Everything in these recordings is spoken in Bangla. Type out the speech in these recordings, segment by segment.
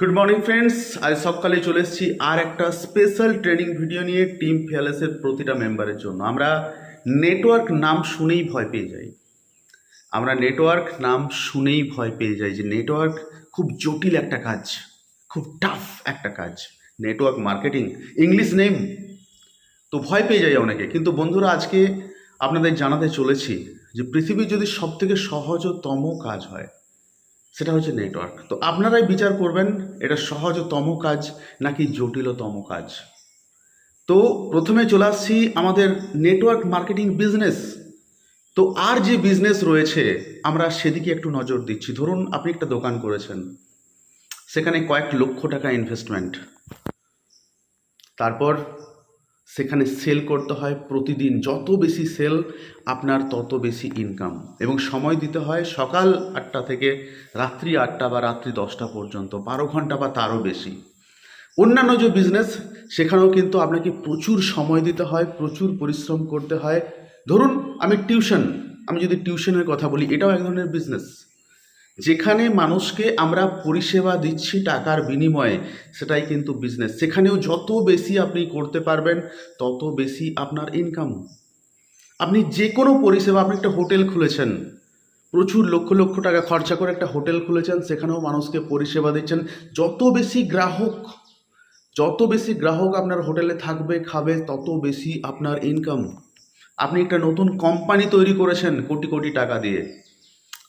গুড মর্নিং ফ্রেন্ডস আজ সকালে চলে এসেছি আর একটা স্পেশাল ট্রেনিং ভিডিও নিয়ে টিম ফেয়ালেসের প্রতিটা মেম্বারের জন্য। আমরা নেটওয়ার্ক নাম শুনেই ভয় পেয়ে যাই। আমরা নেটওয়ার্ক নাম শুনেই ভয় পেয়ে যাই যে নেটওয়ার্ক খুব জটিল একটা কাজ, খুব টাফ একটা কাজ। নেটওয়ার্ক মার্কেটিং ইংলিশ নেম তো ভয় পেয়ে যায় অনেকে। কিন্তু বন্ধুরা, আজকে আপনাদের জানাতে চলেছি যে পৃথিবীর যদি সব থেকে সহজতম কাজ হয় সেটা হচ্ছে নেটওয়ার্ক তো আপনারাই বিচার করবেন, এটা সহজতম কাজ নাকি জটিলতম কাজ? তো প্রথমে চলে আসছি আমাদের নেটওয়ার্ক মার্কেটিং বিজনেস তো আর যে বিজনেস রয়েছে, আমরা সেদিকে একটু নজর দিচ্ছি। ধরুন আপনি একটা দোকান করেছেন, সেখানে কয়েক লক্ষ টাকা ইনভেস্টমেন্ট তারপর সেখানে সেল করতে হয় প্রতিদিন। যত বেশি সেল, আপনার তত বেশি ইনকাম এবং সময় দিতে হয় সকাল আটটা থেকে রাত্রি আটটা বা রাত্রি দশটা পর্যন্ত, বারো ঘণ্টা বা তারও বেশি। অন্যান্য যে বিজনেস সেখানেও কিন্তু আপনাকে প্রচুর সময় দিতে হয়, প্রচুর পরিশ্রম করতে হয়। ধরুন, আমি টিউশন আমি যদি টিউশনের কথা বলি, এটাও এক ধরনের বিজনেস যেখানে মানুষকে আমরা পরিষেবা দিচ্ছি টাকার বিনিময়ে, সেটাই কিন্তু বিজনেস সেখানেও যত বেশি আপনি করতে পারবেন, তত বেশি আপনার ইনকাম আপনি যে কোনো পরিষেবা, আপনি একটা হোটেল খুলেছেন, প্রচুর লক্ষ লক্ষ টাকা খরচা করে একটা হোটেল খুলেছেন, সেখানেও মানুষকে পরিষেবা দিচ্ছেন। যত বেশি গ্রাহক, যত বেশি গ্রাহক আপনার হোটেলে থাকবে, খাবে, তত বেশি আপনার ইনকাম আপনি একটা নতুন কোম্পানি তৈরি করেছেন, কোটি কোটি টাকা দিয়ে।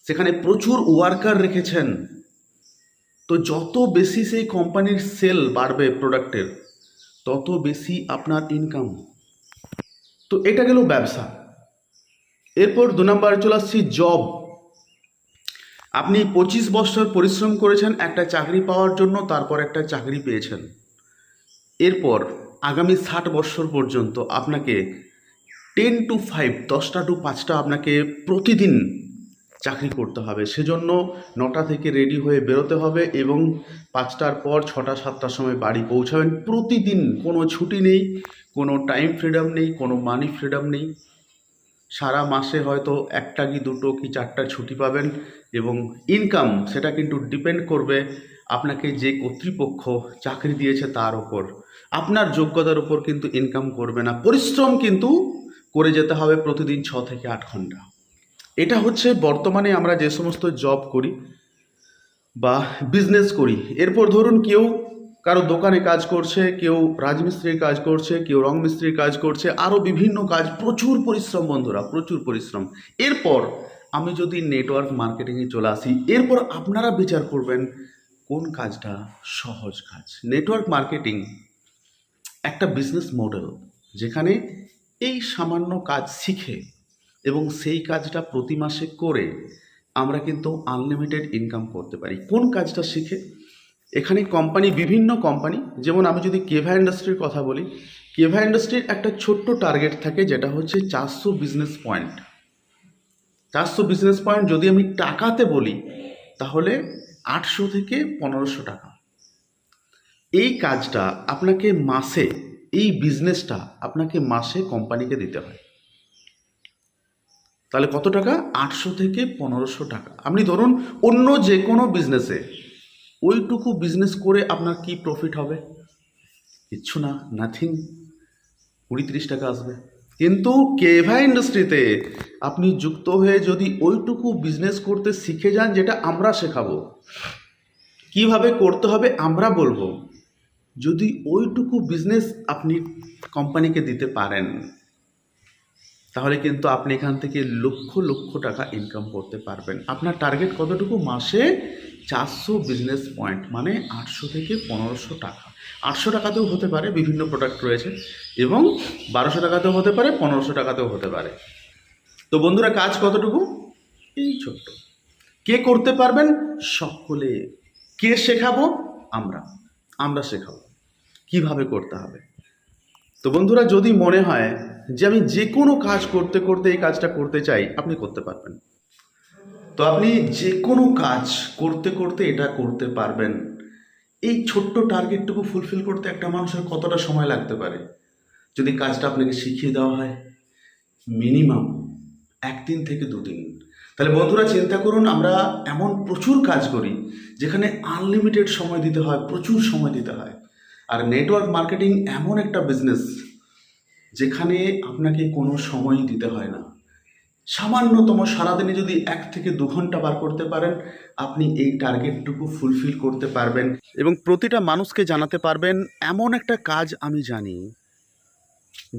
সেখানে প্রচুর ওয়ার্কার রেখেছেন। তো যত বেশি সেই কোম্পানির সেল বাড়বে প্রোডাক্টের তত বেশি আপনার ইনকাম তো এটা গেল ব্যবসা। এরপর দু নম্বর চলে আসছি জব আপনি পঁচিশ বছর পরিশ্রম করেছেন, একটা চাকরি পাওয়ার জন্য তারপর একটা চাকরি পেয়েছেন। এরপর আগামী ষাট বছর পর্যন্ত আপনাকে টেন টু ফাইভ দশটা টু পাঁচটা আপনাকে প্রতিদিন চাকরি করতে হবে। সেজন্য নটা থেকে রেডি হয়ে বেরোতে হবে এবং পাঁচটার পর ছটা, সাতটার সময় বাড়ি পৌঁছাবেন। প্রতিদিন কোনো ছুটি নেই, কোনো টাইম ফ্রিডম নেই, কোনো মানি ফ্রিডম নেই। সারা মাসে হয়তো একটা কি দুটো কি চারটা ছুটি পাবেন এবং ইনকাম সেটা কিন্তু ডিপেন্ড করবে আপনাকে যে কর্তৃপক্ষ চাকরি দিয়েছে তার ওপর। আপনার যোগ্যতার উপর কিন্তু ইনকাম করবে না। পরিশ্রম কিন্তু করে যেতে হবে প্রতিদিন ছ থেকে আট ঘণ্টা। এটা হচ্ছে বর্তমানে আমরা যে সমস্ত জব করি বা বিজনেস করি। এরপর ধরুন কেউ কারও দোকানে কাজ করছে, কেউ রাজমিস্ত্রির কাজ করছে, কেউ রং মিস্ত্রির কাজ করছে আরও বিভিন্ন কাজ, প্রচুর পরিশ্রম বন্ধুরা, প্রচুর পরিশ্রম। এরপর আমি যদি নেটওয়ার্ক মার্কেটিংয়ে চলে আসি, এরপর আপনারা বিচার করবেন কোন কাজটা সহজ কাজ। নেটওয়ার্ক মার্কেটিং একটা বিজনেস মডেল যেখানে এই সামান্য কাজ শিখে এবং সেই কাজটা প্রতি মাসে করে আমরা কিন্তু আনলিমিটেড ইনকাম করতে পারি। কোন কাজটা শিখে? এখানে কোম্পানি বিভিন্ন কোম্পানি যেমন আমি যদি কেভা ইন্ডাস্ট্রির কথা বলি কেভা ইন্ডাস্ট্রির একটা ছোট্ট টার্গেট থাকে যেটা হচ্ছে চারশো বিজনেস পয়েন্ট চারশো বিজনেস পয়েন্ট যদি আমি টাকাতে বলি, তাহলে আটশো থেকে পনেরোশো টাকা। এই কাজটা আপনাকে মাসে, এই বিজনেসটা আপনাকে মাসে কোম্পানিকে দিতে হয়। তাহলে কত টাকা? আটশো থেকে পনেরোশো টাকা। আপনি ধরুন অন্য যে কোনো বিজনেসে ওইটুকু বিজনেস করে আপনার কি প্রফিট হবে? কিচ্ছু না নাথিং কুড়ি তিরিশ টাকা আসবে। কিন্তু কেভা ইন্ডাস্ট্রিতে আপনি যুক্ত হয়ে যদি ওইটুকু বিজনেস করতে শিখে যান যেটা আমরা শেখাবো, কীভাবে করতে হবে আমরা বলব। যদি ওইটুকু বিজনেস আপনি কোম্পানিকে দিতে পারেন তাহলে কিন্তু আপনি এখান থেকে লক্ষ লক্ষ টাকা ইনকাম করতে পারবেন। আপনার টার্গেট কতটুকু? মাসে চারশো বিজনেস পয়েন্ট মানে আটশো থেকে পনেরোশো টাকা। আটশো টাকাতেও হতে পারে বিভিন্ন প্রোডাক্ট রয়েছে এবং বারোশো টাকাতেও হতে পারে, পনেরোশো টাকাতেও হতে পারে। তো বন্ধুরা, কাজ কতটুকু? এই ছোট্ট। কে করতে পারবেন? সকলে। কে শেখাবো? আমরা। আমরা শেখাবো। কীভাবে করতে হবে? তো বন্ধুরা, যদি মনে হয় যে আমি যে কোনো কাজ করতে করতে এই কাজটা করতে চাই, আপনি করতে পারবেন। তো আপনি যে কোনো কাজ করতে করতে এটা করতে পারবেন। এই ছোট্ট টার্গেটটুকু ফুলফিল করতে একটা মানুষের কতটা সময় লাগতে পারে? যদি কাজটা আপনাকে শিখিয়ে দেওয়া হয়, মিনিমাম একদিন থেকে দুদিন। তাহলে বন্ধুরা, চিন্তা করুন, আমরা এমন প্রচুর কাজ করি যেখানে আনলিমিটেড সময় দিতে হয়, প্রচুর সময় দিতে হয়। আর নেটওয়ার্ক মার্কেটিং এমন একটা বিজনেস যেখানে আপনাকে কোনো সময় দিতে হয় না। সামান্যতম সারাদিনে যদি এক থেকে দু ঘণ্টা বার করতে পারেন, আপনি এই টার্গেটটুকু ফুলফিল করতে পারবেন এবং প্রতিটা মানুষকে জানাতে পারবেন, এমন একটা কাজ আমি জানি,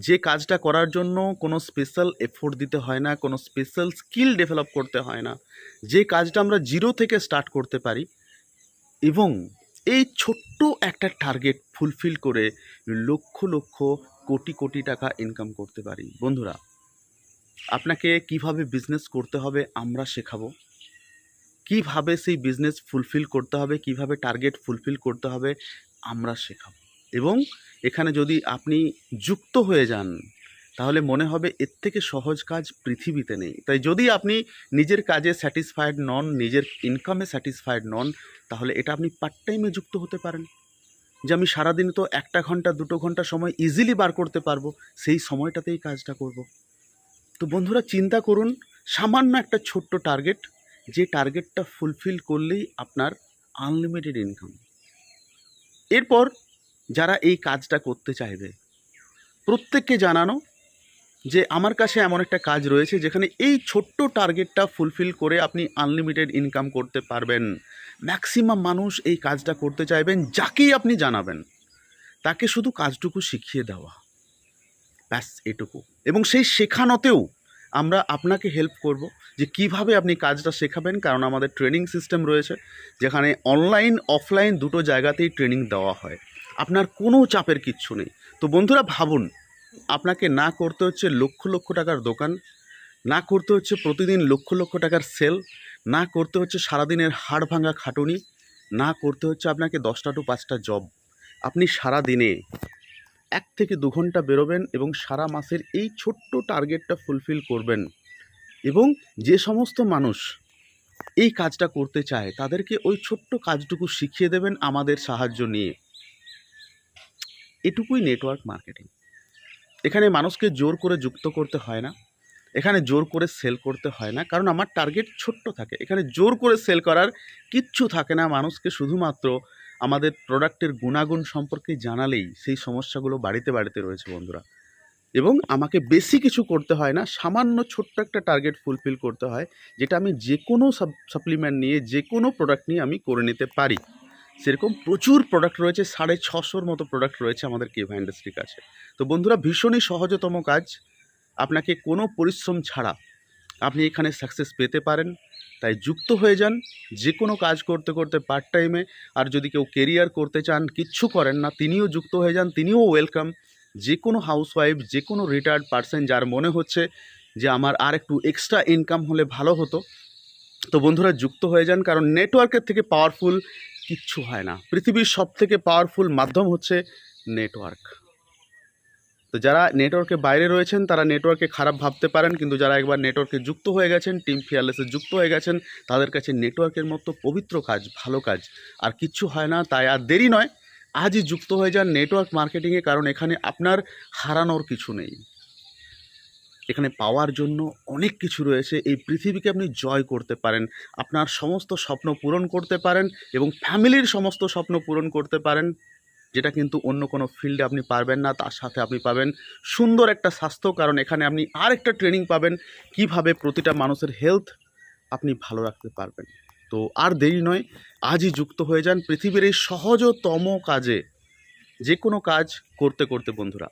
যে কাজটা করার জন্য কোনো স্পেশাল এফোর্ট দিতে হয় না, কোনো স্পেশাল স্কিল ডেভেলপ করতে হয় না। যে কাজটা আমরা জিরো থেকে স্টার্ট করতে পারি এবং এই ছোট্ট একটা টার্গেট ফুলফিল করে লক্ষ লক্ষ কোটি কোটি টাকা ইনকাম করতে পারি। বন্ধুরা, আপনাকে কীভাবে বিজনেস করতে হবে আমরা শেখাবো। কীভাবে সেই বিজনেস ফুলফিল করতে হবে, কীভাবে টার্গেট ফুলফিল করতে হবে আমরা শেখাবো। এবং এখানে যদি আপনি যুক্ত হয়ে যান তাহলে মনে হবে এর থেকে সহজ কাজ পৃথিবীতে নেই। তাই যদি আপনি নিজের কাজে স্যাটিসফাইড নন, নিজের ইনকামে স্যাটিসফাইড নন, তাহলে এটা আপনি পার্ট টাইমে যুক্ত হতে পারেন। যে আমি সারাদিন তো একটা ঘণ্টা, দুটো ঘণ্টা সময় ইজিলি বার করতে পারব, সেই সময়টাতেই কাজটা করব। তো বন্ধুরা, চিন্তা করুন, সামান্য একটা ছোট্ট টার্গেট যে টার্গেটটা ফুলফিল করলেই আপনার আনলিমিটেড ইনকাম এরপর যারা এই কাজটা করতে চাইবে, প্রত্যেককে জানানো যে আমার কাছে এমন একটা কাজ রয়েছে যেখানে এই ছোট্ট টার্গেটটা ফুলফিল করে আপনি আনলিমিটেড ইনকাম করতে পারবেন। ম্যাক্সিমাম মানুষ এই কাজটা করতে চাইবেন, যাকেই আপনি জানাবেন, তাকে শুধু কাজটুকু শিখিয়ে দেওয়া। ব্যাস, এটুকু। এবং সেই শেখানোতেও আমরা আপনাকে হেল্প করব যে কীভাবে আপনি কাজটা শেখাবেন, কারণ আমাদের ট্রেনিং সিস্টেম রয়েছে, যেখানে অনলাইন অফলাইন দুটো জায়গাতেই ট্রেনিং দেওয়া হয়। আপনার কোনো চাপের কিচ্ছু নেই। তো বন্ধুরা, ভাবুন আপনাকে না করতে হচ্ছে লক্ষ লক্ষ টাকার দোকান, না করতে হচ্ছে প্রতিদিন লক্ষ লক্ষ টাকার সেল, না করতে হচ্ছে সারাদিনের হাড় ভাঙা খাটুনি, না করতে হচ্ছে আপনাকে দশটা টু পাঁচটা জব আপনি সারা দিনে এক থেকে দু ঘণ্টা বেরোবেন এবং সারা মাসের এই ছোট্ট টার্গেটটা ফুলফিল করবেন এবং যে সমস্ত মানুষ এই কাজটা করতে চায়, তাদেরকে ওই ছোট্ট কাজটুকু শিখিয়ে দেবেন আমাদের সাহায্য নিয়ে। এটুকুই নেটওয়ার্ক মার্কেটিং এখানে মানুষকে জোর করে যুক্ত করতে হয় না। এখানে জোর করে সেল করতে হয় না। কারণ আমার টার্গেট ছোট্ট থাকে। এখানে জোর করে সেল করার কিচ্ছু থাকে না। মানুষকে শুধুমাত্র আমাদের প্রোডাক্টের গুণাগুণ সম্পর্কে জানালেই সেই সমস্যাগুলো বাড়িতে বাড়িতে রয়েছে বন্ধুরা। এবং আমাকে বেশি কিছু করতে হয় না। সামান্য ছোট্ট একটা টার্গেট ফুলফিল করতে হয়, যেটা আমি যে কোনো সাপ্লিমেন্ট নিয়ে যে কোনো প্রোডাক্ট নিয়ে আমি করে নিতে পারি। সেরকম প্রচুর প্রোডাক্ট রয়েছে, সাড়ে ছশোর মতো প্রোডাক্ট রয়েছে আমাদের কেভা ইন্ডাস্ট্রির কাছে। তো বন্ধুরা, ভীষণই সহজতম কাজ। আপনাকে কোনো পরিশ্রম ছাড়া আপনি এখানে সাকসেস পেতে পারেন। তাই যুক্ত হয়ে যান যে কোনো কাজ করতে করতে পার্ট টাইমে আর যদি কেউ কেরিয়ার করতে চান, কিচ্ছু করেন না, তিনিও যুক্ত হয়ে যান, তিনিও ওয়েলকাম যে কোনো হাউসওয়াইফ যে কোনো রিটায়ার্ড পার্সন যার মনে হচ্ছে যে আমার আর একটু এক্সট্রা ইনকাম হলে ভালো হতো। তো বন্ধুরা, যুক্ত হয়ে যান, কারণ নেটওয়ার্কের থেকে পাওয়ারফুল কিচ্ছু হয় না। পৃথিবীর সব থেকে পাওয়ারফুল মাধ্যম হচ্ছে নেটওয়ার্ক তো যারা নেটওয়ার্কে বাইরে রয়েছেন, তারা নেটওয়ার্কে খারাপ ভাবতে পারেন, কিন্তু যারা একবার নেটওয়ার্কে যুক্ত হয়ে গেছেন টিম ফিয়ারলেসে যুক্ত হয়ে গেছেন, তাদের কাছে নেটওয়ার্কের মতো পবিত্র কাজ, ভালো কাজ আর কিচ্ছু হয় না। তাই আর দেরি নয়, আজই যুক্ত হয়ে যান নেটওয়ার্ক মার্কেটিংয়ে কারণ এখানে আপনার হারানোর কিছু নেই। এখানে পাওয়ার জন্য অনেক কিছু রয়েছে। এই পৃথিবীকে আপনি জয় করতে পারেন, আপনার সমস্ত স্বপ্ন পূরণ করতে পারেন এবং ফ্যামিলির সমস্ত স্বপ্ন পূরণ করতে পারেন, যেটা কিন্তু অন্য কোনো ফিল্ডে আপনি পারবেন না, তার সাথে আপনি পাবেন সুন্দর একটা স্বাস্থ্য, কারণ এখানে আপনি আর একটা ট্রেনিং পাবেন কীভাবে প্রতিটা মানুষের হেলথ আপনি ভালো রাখতে পারবেন। তো আর দেরি নয়, আজই যুক্ত হয়ে যান পৃথিবীর এই সহজতম কাজে যে কোনো কাজ করতে করতে বন্ধুরা।